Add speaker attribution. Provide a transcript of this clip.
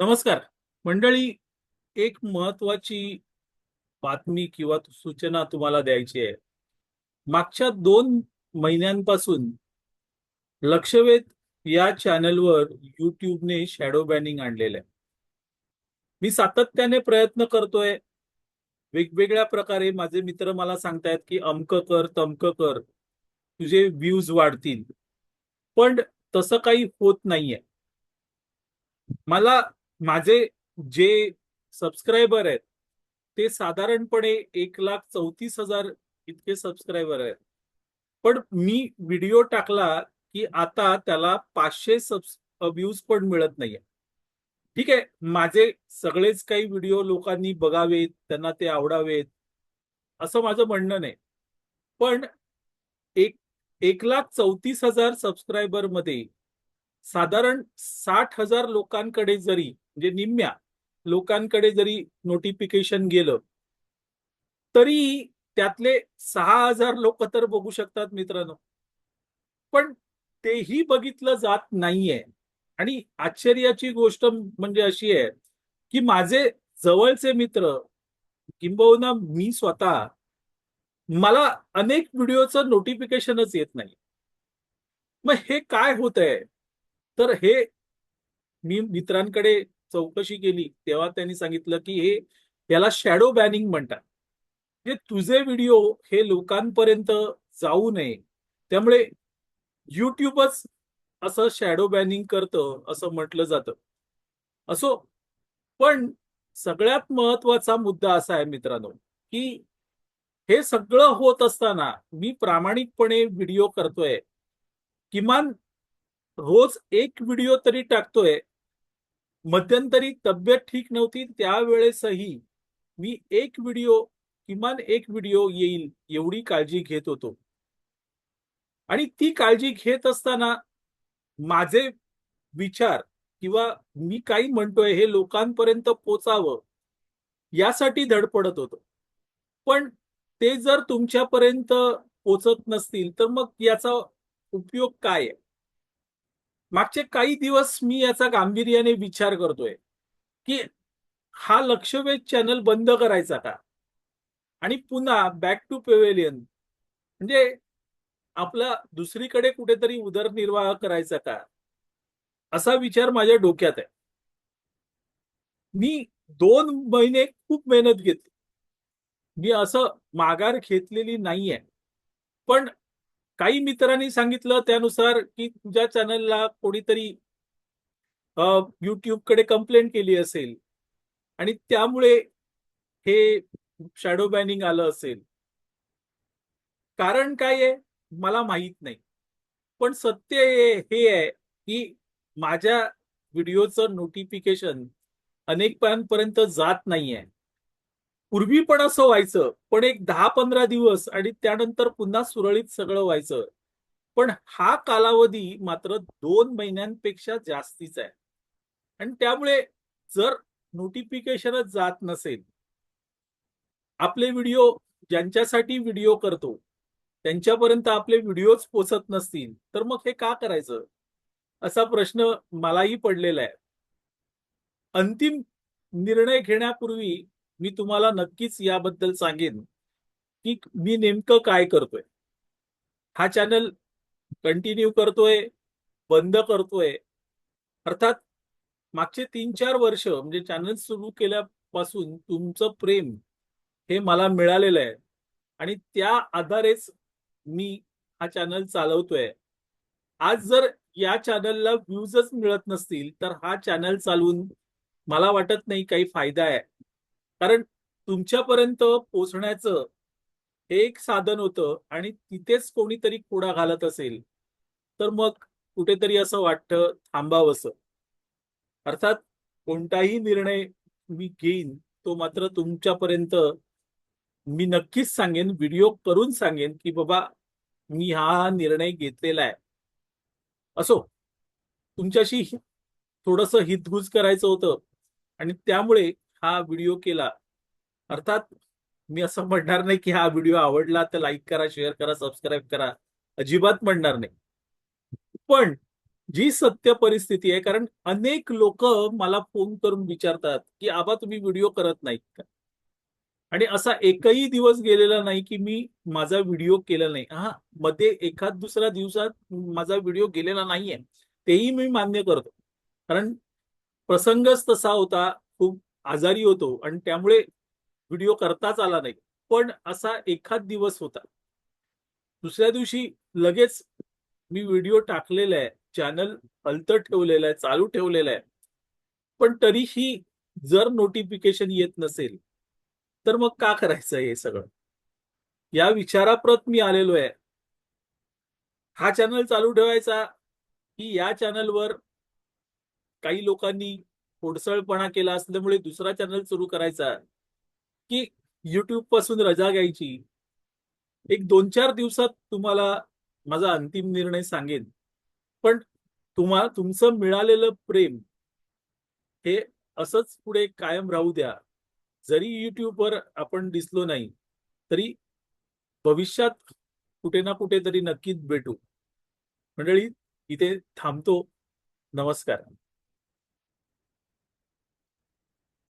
Speaker 1: नमस्कार. मंडळी एक महत्वाची बातमी किंवा सूचना तुम्हाला द्यायची आहे. मागच्या दोन महिन्यांपासून लक्षवेध या चॅनलवर युट्यूबने शॅडो बॅनिंग आणलेलं आहे. मी सातत्याने प्रयत्न करतोय. वेगवेगळ्या प्रकारे माझे मित्र मला सांगतायत की अमक कर तमक कर तुझे व्ह्यूज वाढतील. पण तसं काही होत नाहीये. मला माझे जे सबस्क्रायबर आहेत ते साधारणपणे एक लाख चौतीस हजार इतके सबस्क्रायबर आहेत. पण मी व्हिडिओ टाकला की आता त्याला पाचशे सबस व्ह्यूज पण मिळत नाहीये. ठीक आहे माझे सगळेच काही व्हिडिओ लोकांनी बघावेत त्यांना ते आवडावेत असं माझं म्हणणं नाही. पण एक एक लाख चौतीस हजार सबस्क्रायबरमध्ये साधारण साठ हजार लोकांकडे जरी म्हणजे निम्म्या. लोकांकडे जरी नोटिफिकेशन गेलं तरी त्यातले सहा हजार लोक तर बघू शकतात मित्रांनो. पण तेही बघितलं जात नाहीये. आणि आश्चर्याची गोष्ट म्हणजे अशी आहे की माझे जवळचे मित्र किंबहुना मी स्वतः मला अनेक व्हिडिओचं नोटिफिकेशनच येत नाही. मग हे काय होत आहे तर हे मी मित्रांकडे चौकशी केली तेव्हा त्यांनी सांगितलं की हे याला शॅडो बॅनिंग म्हणतात. म्हणजे तुझे व्हिडिओ हे लोकांपर्यंत जाऊ नये. त्यामुळे युट्यूबच असं शॅडो बॅनिंग करतं असं म्हटलं जातं. असो पण सगळ्यात महत्त्वाचा मुद्दा असा आहे मित्रांनो की हे सगळं होत असताना मी प्रामाणिकपणे व्हिडिओ करतोय. किमान रोज एक व्हिडिओ तरी टाकतोय मध्यंतरी तब्येत ठीक नव्हती त्यावेळेसही मी एक व्हिडिओ किमान एक व्हिडिओ येईल एवढी काळजी घेत होतो. आणि ती काळजी घेत असताना माझे विचार किंवा मी काही म्हणतोय हे लोकांपर्यंत पोचावं यासाठी धडपडत होतो. पण ते जर तुमच्यापर्यंत पोचत नसतील तर मग याचा उपयोग काय आहे? मागचे काही दिवस मी याचा गांभीर्याने विचार करतोय की हा लक्षवेध चॅनल बंद करायचा का? आणि पुन्हा बॅक टू पेवेलियन म्हणजे आपला दुसरीकडे कुठेतरी उदरनिर्वाह करायचा का? असा विचार माझ्या डोक्यात आहे. मी दोन महिने खूप मेहनत घेतली. मी असं माघार घेतलेली नाहीये. पण काही मित्रांनी सांगितलं त्यानुसार की तुझ्या चॅनलला कोणीतरी युट्यूबकडे कंप्लेंट केली असेल. आणि त्यामुळे हे शॅडो बॅनिंग आलं असेल. कारण काय आहे? मला माहीत नाही. पण सत्य हे आहे की माझ्या व्हिडिओचं नोटिफिकेशन अनेकांपर्यंत जात नाहीये. पूर्वी पण असं व्हायचं पण एक दहा पंधरा दिवस आणि त्यानंतर पुन्हा सुरळीत सगळं व्हायचं. पण हा कालावधी मात्र दोन महिन्यांपेक्षा जास्तीचा आहे. आणि त्यामुळे जर नोटिफिकेशनच जात नसेल आपले व्हिडिओ ज्यांच्यासाठी व्हिडिओ करतो त्यांच्यापर्यंत आपले व्हिडिओच पोचत नसतील तर मग हे का करायचं? असा प्रश्न मलाही पडलेला आहे. अंतिम निर्णय घेण्यापूर्वी मी तुम्हाला नक्कीच याबद्दल सांगेन की मी नेमकं काय करतोय. हा चॅनल कंटिन्यू करतोय बंद करतोय. अर्थात मागचे तीन चार वर्ष म्हणजे चॅनल सुरू केल्यापासून तुमचं प्रेम हे मला मिळालेलं आहे. आणि त्या आधारेच मी हा चॅनल चालवतोय. आज जर या चॅनलला व्ह्यूजच मिळत नसतील तर हा चॅनल चालवून मला वाटत नाही काही फायदा आहे. कारण तुमच्यापर्यंत पोचण्याचं हे एक साधन होतं आणि तिथेच कोणीतरी खोडा घालत असेल तर मग कुठेतरी असं वाटतं थांबावंसं अर्थात कोणताही निर्णय मी घेईन तो मात्र तुमच्यापर्यंत मी नक्कीच सांगेन व्हिडिओ करून सांगेन की बाबा मी हा निर्णय घेतलेला आहे. असो तुमच्याशी थोडस हितगुज करायचं होतं आणि त्यामुळे हा व्हिडिओ केला. अर्थात मी असं म्हणणार नाही की हा व्हिडिओ आवडला तर लाईक करा शेअर करा सबस्क्राईब करा. अजिबात म्हणणार नाही. पण जी सत्य परिस्थिती आहे कारण अनेक लोक मला फोन करून विचारतात की आबा तुम्ही व्हिडिओ करत नाहीत का? आणि असा एकही दिवस गेलेला नाही की मी माझा व्हिडिओ केला नाही. हा मध्ये एखाद दुसऱ्या दिवसात माझा व्हिडिओ गेलेला नाहीये. तेही मी मान्य करतो. कारण प्रसंगच तसा होता. खूप आजारी होतो आणि त्यामुळे व्हिडिओ करताच आला नाही. पण असा एखाद दिवस होता. दुसऱ्या दिवशी लगेच मी व्हिडिओ टाकलेला आहे. चॅनल हलत ठेवलेलं आहे चालू ठेवलेलं आहे. पण तरीही जर नोटिफिकेशन येत नसेल तर मग का करायचं हे सगळं? या विचाराप्रत मी आलेलो आहे. हा चॅनल चालू ठेवायचा की या चॅनलवर काही लोकांनी खोडसळपणा केला असल्यामुळे दुसरा चॅनल सुरू करायचा. की युट्यूबपासून रजा घ्यायची. एक दोन चार दिवसात तुम्हाला माझा अंतिम निर्णय सांगेन. पण तुम्हाला तुमचं मिळालेलं प्रेम हे असंच पुढे कायम राहू द्या. जरी युट्यूबवर आपण दिसलो नाही तरी भविष्यात कुठे ना कुठे तरी नक्कीच भेटू. मंडळी इथे थांबतो. नमस्कार.